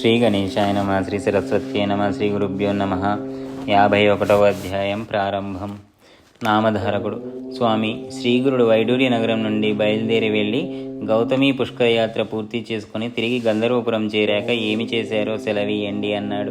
శ్రీ గణేశాయ నమ శ్రీ సరస్వత్యై నమ శ్రీ గురుభ్యో నమ. యాభై ఒకటవ అధ్యాయం ప్రారంభం. నామధారకుడు. స్వామి శ్రీగురుడు వైడూర్య నగరం నుండి బయలుదేరి వెళ్ళి గౌతమి పుష్కరయాత్ర పూర్తి చేసుకుని తిరిగి గంధర్వపురం చేరాక ఏమి చేశారో సెలవీయండి అన్నాడు.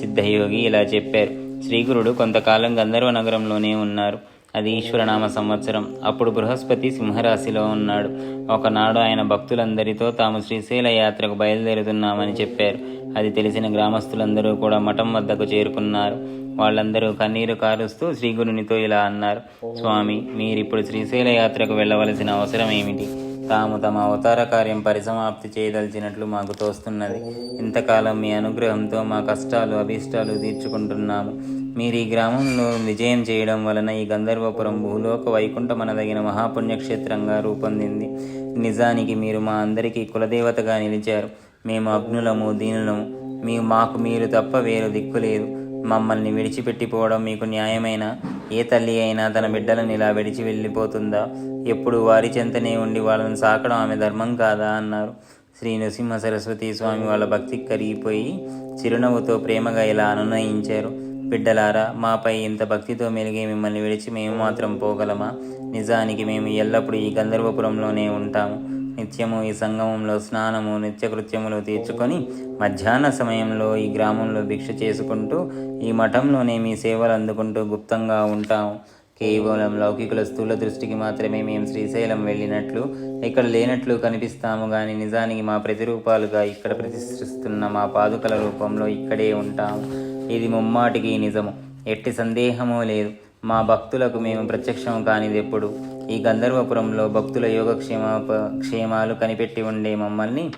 సిద్ధయోగి ఇలా చెప్పారు. శ్రీగురుడు కొంతకాలం గంధర్వ నగరంలోనే ఉన్నారు. అది ఈశ్వరనామ సంవత్సరం. అప్పుడు బృహస్పతి సింహరాశిలో ఉన్నాడు. ఒకనాడు ఆయన భక్తులందరితో తాము శ్రీశైల యాత్రకు బయలుదేరుతున్నామని చెప్పారు. అది తెలిసిన గ్రామస్తులందరూ కూడా మఠం వద్దకు చేరుకున్నారు. వాళ్ళందరూ కన్నీరు కారుస్తూ శ్రీగురునితో ఇలా అన్నారు స్వామి మీరిప్పుడు శ్రీశైల యాత్రకు వెళ్ళవలసిన అవసరం ఏమిటి? తాము తమ అవతార కార్యం పరిసమాప్తి చేయదలిచినట్లు మాకు తోస్తున్నది. ఇంతకాలం మీ అనుగ్రహంతో మా కష్టాలు అభీష్టాలు తీర్చుకుంటున్నాము. మీరు ఈ గ్రామంలో విజయం చేయడం వలన ఈ గంధర్వపురం భూలోక వైకుంఠమనదగిన మహాపుణ్యక్షేత్రంగా రూపొందింది. నిజానికి మీరు మా అందరికీ కులదేవతగా నిలిచారు. మేము అగ్నులము దీనులము. మీ మాకు మీరు తప్ప వేరు దిక్కు లేదు. మమ్మల్ని విడిచిపెట్టిపోవడం మీకు న్యాయమైన? ఏ తల్లి అయినా తన బిడ్డలను ఇలా విడిచి వెళ్ళిపోతుందా? ఎప్పుడు వారి చెంతనే ఉండి వాళ్ళని సాకడం ఆమె ధర్మం కాదా? అన్నారు. శ్రీ నృసింహ సరస్వతి స్వామి వాళ్ళ భక్తికి కరిగిపోయి చిరునవ్వుతో ప్రేమగా ఇలా అనునయించారు. బిడ్డలారా మాపై ఇంత భక్తితో మెలిగే మిమ్మల్ని విడిచి మేము మాత్రం పోగలమా? నిజానికి మేము ఎల్లప్పుడూ ఈ గంధర్వపురంలోనే ఉంటాము. నిత్యము ఈ సంగమంలో స్నానము నిత్యకృత్యములు తీర్చుకొని మధ్యాహ్న సమయంలో ఈ గ్రామంలో భిక్ష చేసుకుంటూ ఈ మఠంలోనే మీ సేవలు అందుకుంటూ గుప్తంగా ఉంటాము. కేవలం లౌకికుల స్థూల దృష్టికి మాత్రమే మేము శ్రీశైలం వెళ్ళినట్లు ఇక్కడ లేనట్లు కనిపిస్తాము కానీ నిజానికి మా ప్రతిరూపాలుగా ఇక్కడ ప్రతిష్ఠిస్తున్న మా పాదుకల రూపంలో ఇక్కడే ఉంటాము. ఇది ముమ్మాటికి నిజము. ఎట్టి సందేహమూ లేదు. మా భక్తులకు మేము ప్రత్యక్షం కానిది ఎప్పుడు? ఈ గంధర్వపురంలో భక్తుల యోగక్షేమ క్షేమాలు కనిపెట్టి ఉండే మమ్మల్ని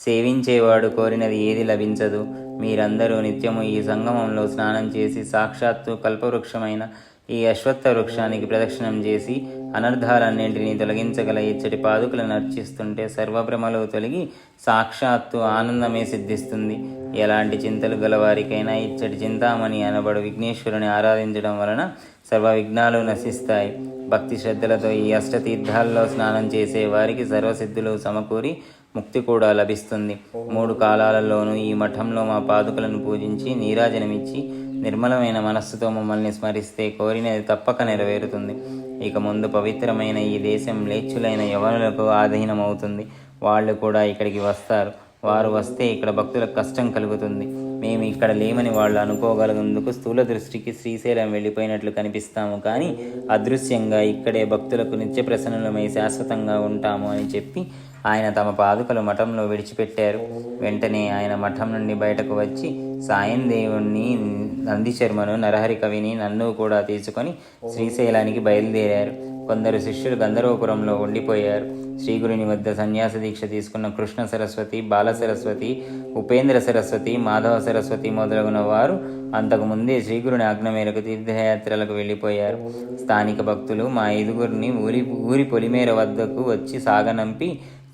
సేవించేవాడు కోరినది ఏది లభించదు. మీరందరూ నిత్యము ఈ సంగమంలో స్నానం చేసి సాక్షాత్తు కల్పవృక్షమైన ఈ అశ్వత్థ వృక్షానికి ప్రదక్షిణం చేసి అనర్థాలన్నింటినీ తొలగించగల ఇచ్చటి పాదుకలను అర్చిస్తుంటే సర్వభ్రమలు తొలగి సాక్షాత్తు ఆనందమే సిద్ధిస్తుంది. ఎలాంటి చింతలు గలవారికైనా ఇచ్చటి చింతామణి అనబడు విఘ్నేశ్వరుని ఆరాధించడం వలన సర్వ విఘ్నాలు నశిస్తాయి. భక్తి శ్రద్ధలతో ఈ అష్టతీర్థాల్లో స్నానం చేసే వారికి సర్వసిద్ధులు సమకూరి ముక్తి కూడా లభిస్తుంది. మూడు కాలాలలోనూ ఈ మఠంలో మా పాదుకలను పూజించి నీరాజనమిచ్చి నిర్మలమైన మనస్సుతో మమ్మల్ని స్మరిస్తే కోరినది తప్పక నెరవేరుతుంది. ఇక ముందు పవిత్రమైన ఈ దేశం లేచ్చులైన యవనులకు ఆధీనమవుతుంది. వాళ్ళు కూడా ఇక్కడికి వస్తారు. వారు వస్తే ఇక్కడ భక్తులకు కష్టం కలుగుతుంది. మేము ఇక్కడ లేమని వాళ్ళు అనుకోగలిగేందుకు స్థూల దృష్టికి శ్రీశైలం వెళ్ళిపోయినట్లు కనిపిస్తాము. కానీ అదృశ్యంగా ఇక్కడే భక్తులకు నిత్య ప్రసన్నలమై శాశ్వతంగా ఉంటాము అని చెప్పి ఆయన తమ పాదుకలు మఠంలో విడిచిపెట్టారు. వెంటనే ఆయన మఠం నుండి బయటకు వచ్చి సాయం దేవుణ్ణి నందిశర్మను నరహరి కవిని నన్ను కూడా తీసుకొని శ్రీశైలానికి బయలుదేరారు. కొందరు శిష్యులు గంధర్వపురంలో ఉండిపోయారు. శ్రీగురుని వద్ద సన్యాస దీక్ష తీసుకున్న కృష్ణ సరస్వతి బాల సరస్వతి ఉపేంద్ర సరస్వతి మాధవ సరస్వతి మొదలగున వారు అంతకుముందే శ్రీగురుని ఆజ్ఞ మేరకు తీర్థయాత్రలకు వెళ్ళిపోయారు. స్థానిక భక్తులు మా ఐదుగురిని ఊరి ఊరి పొలిమేర వద్దకు వచ్చి సాగనంపి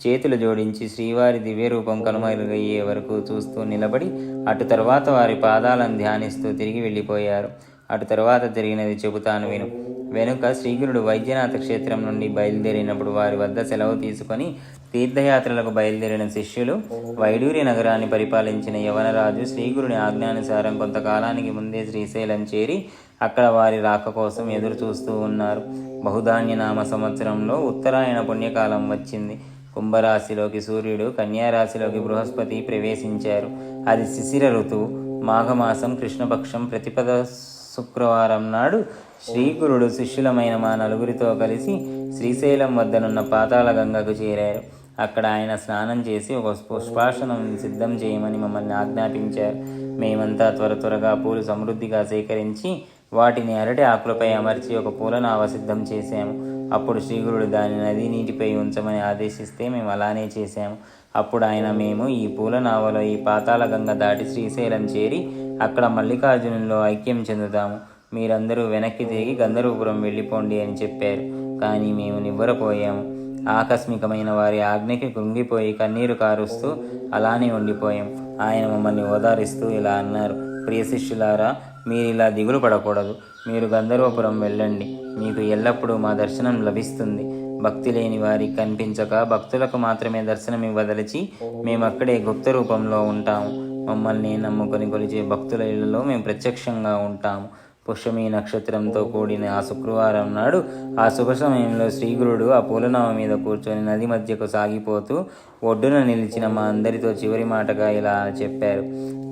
చేతులు జోడించి శ్రీవారి దివ్య రూపం కనుమరుగయ్యే వరకు చూస్తూ నిలబడి అటు తర్వాత వారి పాదాలను ధ్యానిస్తూ తిరిగి వెళ్ళిపోయారు. అటు తర్వాత జరిగినది చెబుతాను విను. వెనుక శ్రీగురుడు వైద్యనాథ క్షేత్రం నుండి బయలుదేరినప్పుడు వారి వద్ద సెలవు తీసుకొని తీర్థయాత్రలకు బయలుదేరిన శిష్యులు వైడూరి నగరాన్ని పరిపాలించిన యవనరాజు శ్రీగురుని ఆజ్ఞానుసారం కొంతకాలానికి ముందే శ్రీశైలం చేరి అక్కడ వారి రాక కోసం ఎదురు చూస్తూ ఉన్నారు. బహుధాన్యనామ సంవత్సరంలో ఉత్తరాయణ పుణ్యకాలం వచ్చింది. కుంభరాశిలోకి సూర్యుడు కన్యారాశిలోకి బృహస్పతి ప్రవేశించారు. అది శిశిర ఋతువు. మాఘమాసం కృష్ణపక్షం ప్రతిపద శుక్రవారం నాడు శ్రీగురుడు శిష్యులమైన మా నలుగురితో కలిసి శ్రీశైలం వద్దనున్న పాతాళ గంగకు చేరారు. అక్కడ ఆయన స్నానం చేసి ఒక పుష్పాసనం సిద్ధం చేయమని మమ్మల్ని ఆజ్ఞాపించారు. మేమంతా త్వర త్వరగా పూలు సమృద్ధిగా సేకరించి వాటిని అరటి ఆకులపై అమర్చి ఒక పూలనావ సిద్ధం చేశాము. అప్పుడు శ్రీగురుడు దాని నది నీటిపై ఉంచమని ఆదేశిస్తే మేము అలానే చేశాము. అప్పుడు ఆయన మేము ఈ పూల నావలో ఈ పాతాళ గంగ దాటి శ్రీశైలం చేరి అక్కడ మల్లికార్జునులో ఐక్యం చెందుతాము. మీరందరూ వెనక్కి తిరిగి గంధర్వపురం వెళ్ళిపోండి అని చెప్పారు. కానీ మేము నివ్వరపోయాము. ఆకస్మికమైన వారి ఆజ్ఞకి కృంగిపోయి కన్నీరు కారుస్తూ అలానే ఉండిపోయాం. ఆయన మమ్మల్ని ఓదారిస్తూ ఇలా అన్నారు. ప్రియ శిష్యులారా మీరు ఇలా దిగులు పడకూడదు. మీరు గంధర్వపురం వెళ్ళండి. మీకు ఎల్లప్పుడూ మా దర్శనం లభిస్తుంది. భక్తి లేని వారికి కనిపించక భక్తులకు మాత్రమే దర్శనమివ్వదలిచి మేమక్కడే గుప్త రూపంలో ఉంటాము. మమ్మల్ని నమ్ముకొని కొలిచే భక్తుల ఇళ్ళలో మేము ప్రత్యక్షంగా ఉంటాము. పుష్యమి నక్షత్రంతో కూడిన ఆ శుక్రవారం నాడు ఆ శుభ సమయంలో శ్రీగురుడు ఆ పూలనామ మీద కూర్చొని నది మధ్యకు సాగిపోతూ ఒడ్డున నిలిచిన మా అందరితో చివరి మాటగా ఇలా చెప్పారు.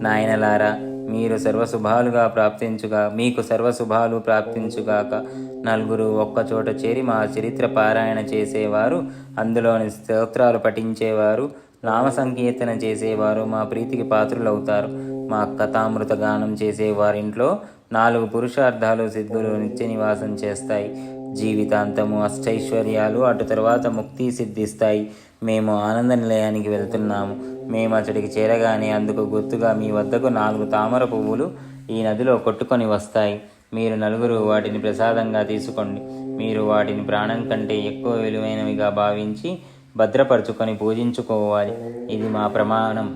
నాయనలారా మీరు సర్వశుభాలుగా ప్రాప్తించుగా మీకు సర్వశుభాలు ప్రాప్తించుగాక నలుగురు ఒక్కచోట చేరి మా చరిత్ర పారాయణ చేసేవారు అందులోని స్తోత్రాలు పఠించేవారు నామ సంకీర్తన చేసేవారు మా ప్రీతికి పాత్రులవుతారు. మా కథామృత గానం చేసేవారింట్లో నాలుగు పురుషార్థాలు సిద్ధులు నిత్య నివాసం చేస్తాయి. జీవితాంతము అష్టైశ్వర్యాలు అటు తర్వాత ముక్తి సిద్ధిస్తాయి. మేము ఆనంద నిలయానికి వెళ్తున్నాము. మేము అతడికి చేరగానే అందుకు గుర్తుగా మీ వద్దకు నాలుగు తామర పువ్వులు ఈ నదిలో కొట్టుకొని వస్తాయి. మీరు నలుగురు వాటిని ప్రసాదంగా తీసుకోండి. మీరు వాటిని ప్రాణం కంటే ఎక్కువ విలువైనవిగా భావించి భద్రపరుచుకొని పూజించుకోవాలి. ఇది మా ప్రమాణం.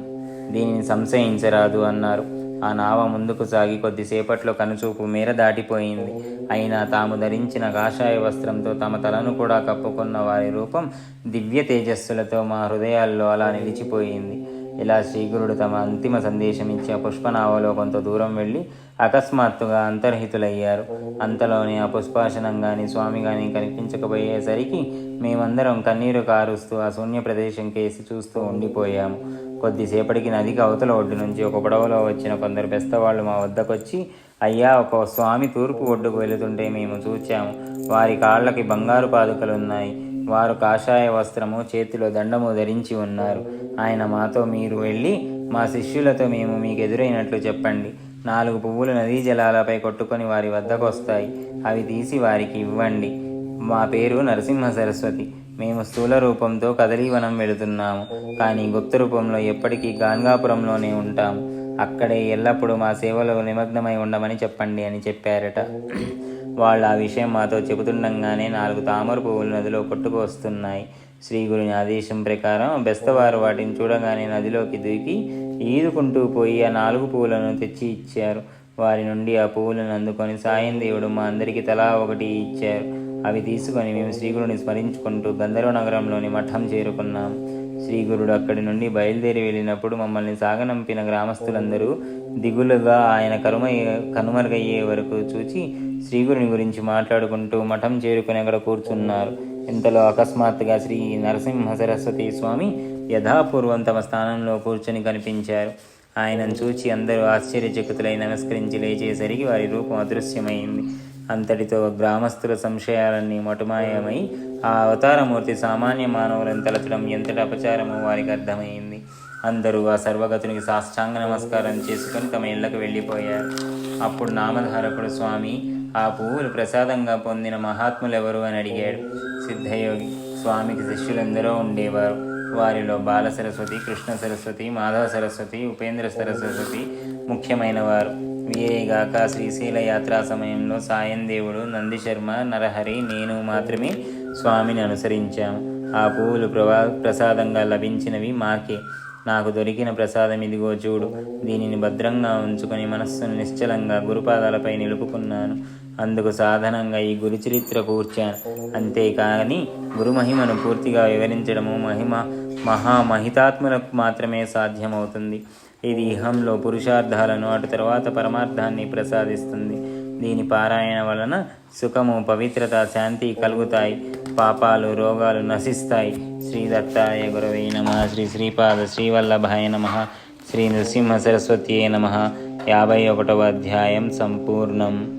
దీనిని సంశయించరాదు అన్నారు. ఆ నావ ముందుకు సాగి కొద్దిసేపట్లో కనుచూపు మేర దాటిపోయింది. అయినా తాము ధరించిన కాషాయ వస్త్రంతో తమ తలను కూడా కప్పుకున్న వారి రూపం దివ్య తేజస్సులతో మా హృదయాల్లో అలా నిలిచిపోయింది. ఇలా శ్రీగురుడు తమ అంతిమ సందేశం ఇచ్చి ఆ పుష్పనావలో కొంత దూరం వెళ్ళి అకస్మాత్తుగా అంతర్హితులయ్యారు. అంతలోనే ఆ పుష్పాసనం గాని స్వామి గాని కనిపించకపోయేసరికి మేమందరం కన్నీరు కారుస్తూ ఆ శూన్య ప్రదేశం కేసి చూస్తూ ఉండిపోయాము. కొద్దిసేపటికి నదికి అవతల ఒడ్డు నుంచి ఒక పడవలో వచ్చిన కొందరు బెస్తవాళ్ళు మా వద్దకొచ్చి అయ్యా ఒక స్వామి తూర్పు ఒడ్డుకు వెళుతుంటే మేము చూచాము. వారి కాళ్ళకి బంగారు పాదుకలున్నాయి. వారు కాషాయ వస్త్రము చేతిలో దండము ధరించి ఉన్నారు. ఆయన మాతో మీరు వెళ్ళి మా శిష్యులతో మేము మీకు ఎదురైనట్లు చెప్పండి. నాలుగు పువ్వులు నదీ జలాలపై కొట్టుకొని వారి వద్దకు వస్తాయి అవి తీసి వారికి ఇవ్వండి. మా పేరు నరసింహ సరస్వతి. మేము స్థూల రూపంతో కదలీవనం వెళుతున్నాము కానీ గుప్త రూపంలో ఎప్పటికీ గాన్గాపురంలోనే ఉంటాం. అక్కడే ఎల్లప్పుడూ మా సేవలో నిమగ్నమై ఉండమని చెప్పండి అని చెప్పారట. వాళ్ళు ఆ విషయం మాతో చెబుతుండగానే నాలుగు తామర పువ్వులు నదిలో కొట్టుకు వస్తున్నాయి శ్రీ గురుని ఆదేశం ప్రకారం బెస్తవారు వాటిని చూడగానే నదిలోకి దూకి ఈదుకుంటూ పోయి ఆ నాలుగు పువ్వులను తెచ్చి ఇచ్చారు. వారి నుండి ఆ పువ్వులను అందుకొని సాయం దేవుడు మా అందరికీ తలా ఒకటి ఇచ్చారు. అవి తీసుకొని మేము శ్రీగురుని స్మరించుకుంటూ గంధర్వ నగరంలోని మఠం చేరుకున్నాం. శ్రీగురుడు అక్కడి నుండి బయలుదేరి వెళ్ళినప్పుడు మమ్మల్ని సాగనంపిన గ్రామస్తులందరూ దిగులుగా ఆయన కరుమ కనుమరుగయ్యే వరకు చూచి శ్రీగురుని గురించి మాట్లాడుకుంటూ మఠం చేరుకుని అక్కడ కూర్చున్నారు. ఇంతలో అకస్మాత్తుగా శ్రీ నరసింహ సరస్వతి స్వామి యథాపూర్వం తమ స్థానంలో కూర్చొని కనిపించారు. ఆయనను చూచి అందరూ ఆశ్చర్యచకుతులై నమస్కరించి లేచేసరికి వారి రూపం అదృశ్యమైంది. అంతటితో గ్రామస్తుల సంశయాలన్నీ మటుమాయమై ఆ అవతారమూర్తి సామాన్య మానవులను తలచడం ఎంతటి అపచారమో వారికి అర్థమైంది. అందరూ ఆ సర్వగతునికి సాష్టాంగ నమస్కారం చేసుకొని తమ ఇళ్ళకు వెళ్ళిపోయారు. అప్పుడు నామధారకుడు స్వామి ఆ పువ్వులు ప్రసాదంగా పొందిన మహాత్ములెవరు అని అడిగాడు. సిద్ధయోగి స్వామికి శిష్యులందరూ ఉండేవారు. వారిలో బాల సరస్వతి కృష్ణ సరస్వతి మాధవ సరస్వతి ఉపేంద్ర సరస్వతి ముఖ్యమైన వారు వీరేగాక శ్రీశైల యాత్రా సమయంలో సాయం దేవుడు నందిశర్మ నరహరి నేను మాత్రమే స్వామిని అనుసరించాము ఆ పువ్వులు ప్రవా ప్రసాదంగా లభించినవి మాకే. నాకు దొరికిన ప్రసాదం ఇదిగో చూడు. దీనిని భద్రంగా ఉంచుకొని మనస్సును నిశ్చలంగా గురుపాదాలపై నిలుపుకున్నాను. అందుకు సాధనంగా ఈ గురు చరిత్ర కూర్చాను అంతేకాని గురుమహిమను పూర్తిగా వివరించడము మహిమ మహామహితాత్ములకు మాత్రమే సాధ్యమవుతుంది. ఇది ఇహంలో పురుషార్థాలను అటు తర్వాత పరమార్థాన్ని ప్రసాదిస్తుంది. దీని పారాయణ వలన సుఖము పవిత్రత శాంతి కలుగుతాయి. పాపాలు రోగాలు నశిస్తాయి. శ్రీ దత్తాయ గురవే నమ. శ్రీ శ్రీపాద శ్రీవల్లభాయ నమ. శ్రీ నృసింహ సరస్వత్యే నమ. యాభై ఒకటవ అధ్యాయం సంపూర్ణం.